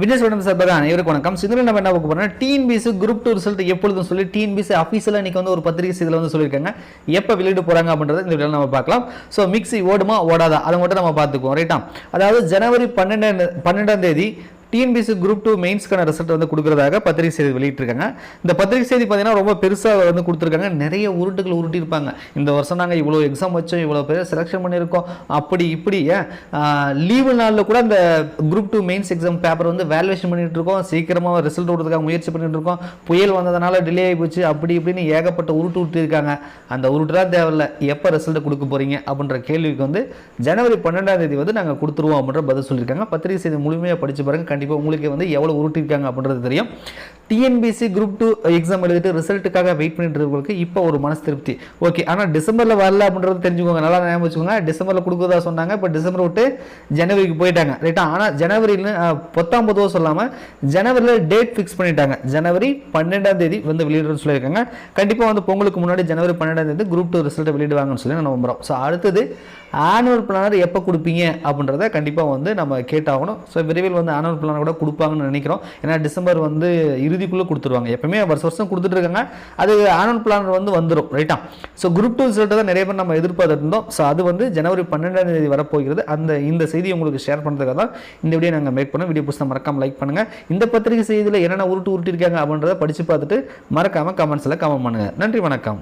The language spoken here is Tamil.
விஜய் சார் சார்பாக அனைவருக்கும் வணக்கம். சிந்தனை நம்ம என்ன பார்க்க போறோம்னா டிஎன்பிசி குரூப் டூ ரிசல்ட் எப்பொழுதும் சொல்லி டிஎன்பிசி அஃபீஷியலாக இன்றைக்கி வந்து ஒரு பத்திரிகை இதில் வந்து சொல்லியிருக்காங்க. எப்போ வெளியிட போகிறாங்க அப்படின்றத இந்த வீடியோவில் நம்ம பார்க்கலாம். ஸோ மிக்ஸி ஓடுமா ஓடாதா? அதை மட்டும் நம்ம பார்த்துக்குவோம் ரைட்டா அதாவது ஜனவரி பன்னெண்டாம் பன்னெண்டாம் தேதி டிஎன்பிசி குரூப் டூ மெயின்ஸ்க்கான ரிசல்ட் வந்து கொடுக்குறதாக பத்திரிகை செய்தி வெளியிட்டிருக்காங்க. இந்த பத்திரிகை செய்தி பார்த்தீங்கன்னா ரொம்ப பெருசாக வந்து கொடுத்துருக்காங்க. நிறைய உருட்டுகள் உருட்டியிருப்பாங்க. இந்த வருஷம் நாங்கள் இவ்வளோ எக்ஸாம் வச்சோம் இவ்வளோ பேர் செலெக்ஷன் பண்ணியிருக்கோம். அப்படி இப்படி லீவு நாளில் கூட அந்த group two mains exam paper வந்து வேல்யூவேஷன் பண்ணிட்டு இருக்கோம் சீக்கிரமாக ரிசல்ட் கொடுத்துருக்காங்க முயற்சி பண்ணிட்டு இருக்கோம் புயல் வந்ததுனால டிலே ஆகி போச்சு. அப்படி இப்படின்னு ஏகப்பட்ட உருட்டு உருட்டியிருக்காங்க. அந்த உருட்டுலாம் தேவையில்ல. எப்போ ரிசல்ட் கொடுக்க போகிறீங்க அப்படின்ற கேள்விக்கு வந்து ஜனவரி பன்னெண்டாம் தேதி வந்து நாங்கள் கொடுத்துருவோம் அப்படின்ற பதில் சொல்லியிருக்காங்க. பத்திரிகை செய்தி முழுமையாக படிச்சு பாருங்கள் கண்டிப்பாக உங்களுக்கு வந்து எவ்வளோ உருட்டிருக்காங்க அப்படின்றது தெரியும். டிஎன்பிசி குரூப் டூ எக்ஸாம் எழுதிட்டு ரிசல்ட்டுக்காக வெயிட் பண்ணிட்டு இருக்கவங்களுக்கு இப்போ ஒரு மனசு திருப்தி ஓகே ஆனால் டிசம்பரில் வரல அப்படின்றது தெரிஞ்சுக்கோங்க. நல்லா ஞாபகம் வச்சுக்கோங்க. டிசம்பரில் கொடுக்குறதா சொன்னாங்க. இப்போ டிசம்பர் விட்டு ஜனவரிக்கு போயிட்டாங்க. ரைட்டா ஆனால் ஜனவரியில் பத்தாம் பொதுவாக சொல்லாமல் ஜனவரியில் டேட் ஃபிக்ஸ் பண்ணிட்டாங்க. ஜனவரி பன்னெண்டாம் தேதி வந்து வெளியிடுறோம்னு சொல்லியிருக்காங்க. கண்டிப்பாக வந்து பொங்கலுக்கு முன்னாடி ஜனவரி பன்னெண்டாம் தேதி குரூப் டூ ரிசல்ட்டை வெளியிடுவாங்கன்னு சொல்லி நான் நம்புகிறோம் ஸோ அடுத்தது ஆனுவல் பிளானர் எப்போ கொடுப்பீங்க அப்படின்றத கண்டிப்பாக வந்து நம்ம கேட்டாகணும். ஸோ விரைவில் வந்து ஆனுவல் பிளானர் கூட கொடுப்பாங்கன்னு நினைக்கிறோம். ஏன்னா டிசம்பர் வந்து இறுதிக்குள்ளே கொடுத்துருவாங்க. எப்பவுமே வருஷம் வருஷம் கொடுத்துட்டு இருக்காங்க. அது ஆனுவல் பிளானர் வந்து வந்துடும் ரைட்டா ஸோ குரூப் டூ ரிசல்ட்டை தான் நிறைய பேர் நம்ம எதிர்பார்த்துருந்தோம் ஸோ அது வந்து ஜனவரி பன்னெண்டாம் தேதி வரப்போகிறது. அந்த இந்த செய்தி உங்களுக்கு ஷேர் பண்ணுறதுக்காக தான் இந்த வீடியோ நாங்கள் மேக் பண்ணோம். வீடியோ புதுசாக மறக்காம லைக் பண்ணுங்கள் இந்த பத்திரிகை செய்தியில் என்னென்ன உருட்டு உருட்டிருக்காங்க அப்படின்றத படித்து பார்த்துட்டு மறக்காமல் கமெண்ட்ஸில் கமெண்ட் பண்ணுங்கள் நன்றி வணக்கம்.